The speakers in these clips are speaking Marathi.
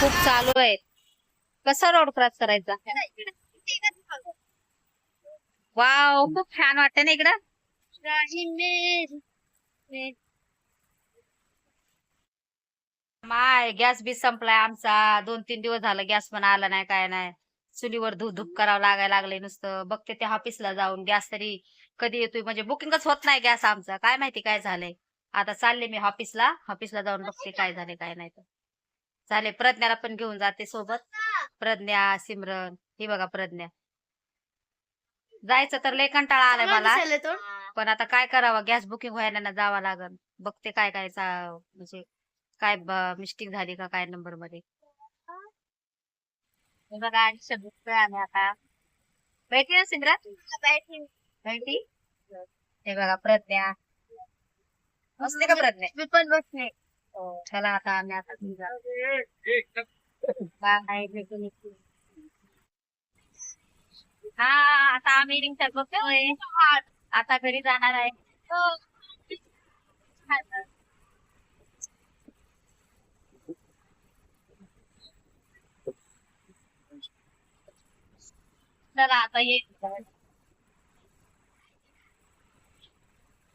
खूप चालू आहेत. कसा रोड क्रॉस करायचा? वाव खूप छान वाटतं ना इकडं? माय गॅस बी संपलाय आमचा. दोन तीन दिवस झालं गॅस पण आला नाही काय नाही. चुलीवर धूप धूप करावं लागायला लागलंय नुसतं. बघते त्या ऑफिसला जाऊन. गॅस तरी कधी येतोय? म्हणजे बुकिंगच होत नाही गॅस आमचा. काय माहिती काय झालंय? आता चालले मी ऑफिसला ऑफिसला जाऊन बघते काय झाले काय नाही तर. चालेल प्रज्ञाला पण घेऊन जाते सोबत. प्रज्ञा सिमरन ही बघा प्रज्ञा. जायचं तर लय कंटाळा आलाय मला. पण आता काय करावं? गॅस बुकिंग व्हायला ना जावं लागल बघते काय काय म्हणजे काय मिस्टेक झाली का काय नंबरमध्ये. हे बघा शब्द आम्ही आता. बैठी ना बैठी हे बघा प्रज्ञा. बसते का प्रज्ञा? मी पण हो. चला आता आम्ही आता भेटू हा आता आम्ही रिंगच्यात बघतोय. आता घरी जाणार आहे. चला आता ये.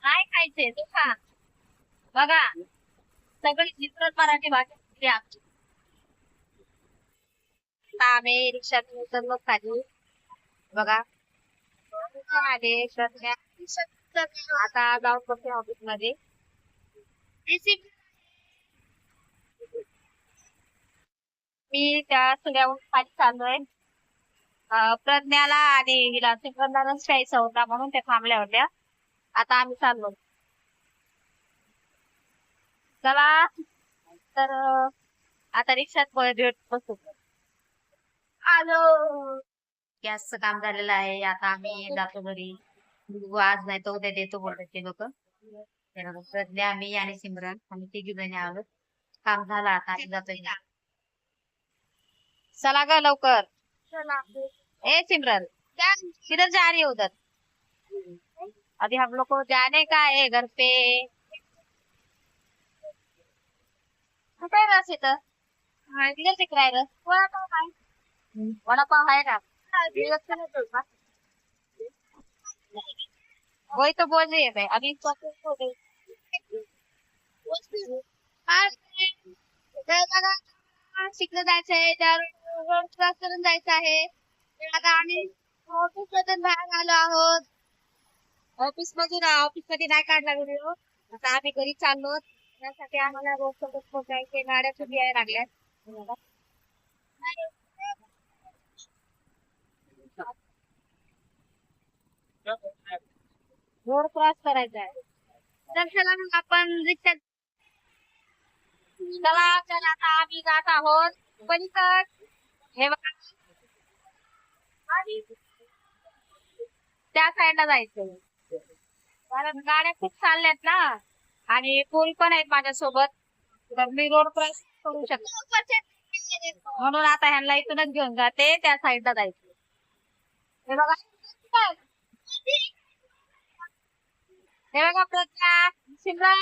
काय खायचंय? तू खा. बघा. सगळी चित्रत मराठी भाषा शिकली आमची. आम्ही रिक्षातून उतरलो खाली. बघा. आले आता जाऊन बघते ऑफिसमध्ये मी त्या सगळ्याहून खाली चाललोय. आहे प्रज्ञाला आणि हिला सिमरनलाच प्यायचा होता म्हणून त्या थांबल्या होत्या. आता आम्ही चाललो. चला. तर आता रिक्षात बसू. आलो. गॅसचं काम झालेलं आहे. आता आम्ही जातो घरी. आज नाही तर उद्या देतो बोलतात ते लोक. प्रज्ञा मी आणि सिमरन. आम्ही तिघी जणी आहोत काम झालं आता आम्ही जातोय चला ग लवकर. ए सिमरन. किधर जा रही है उधर अभी हम लोग को जाने का है घर पे. कुठे आहे रस इथं किधर दिख रहा है रस वड़ा पाव है ना वही तो बोल रही है मैं अभी इसको हो गई शिकलं जायचं आहे. त्या रोड क्रॉस करून जायचं आहे. आता आम्ही ऑफिस मधून बाहेर आलो आहोत. ऑफिस मधून ऑफिसमध्ये नाही काढला व्हिडिओ आता आम्ही घरी चाललो त्यासाठी आम्हाला रोड सोबत पोहोचायचे गाड्या सुद्धा यायला लागल्यात. रोड क्रॉस करायचा आहे. तर चला मग आपण रिक्षा चला चला आता आम्ही जात आहोत. पलीकड हे बघा. त्या साईडला जायचं. कारण गाड्या खूप चालल्यात ना. आणि फुल पण आहेत माझ्यासोबत. तर मी रोड क्रॉस करू शकतो. म्हणून आता ह्यांना इथूनच घेऊन जाते त्या साईडला जायचं. हे बघा. हे बघा प्रज्ञा. शिमला.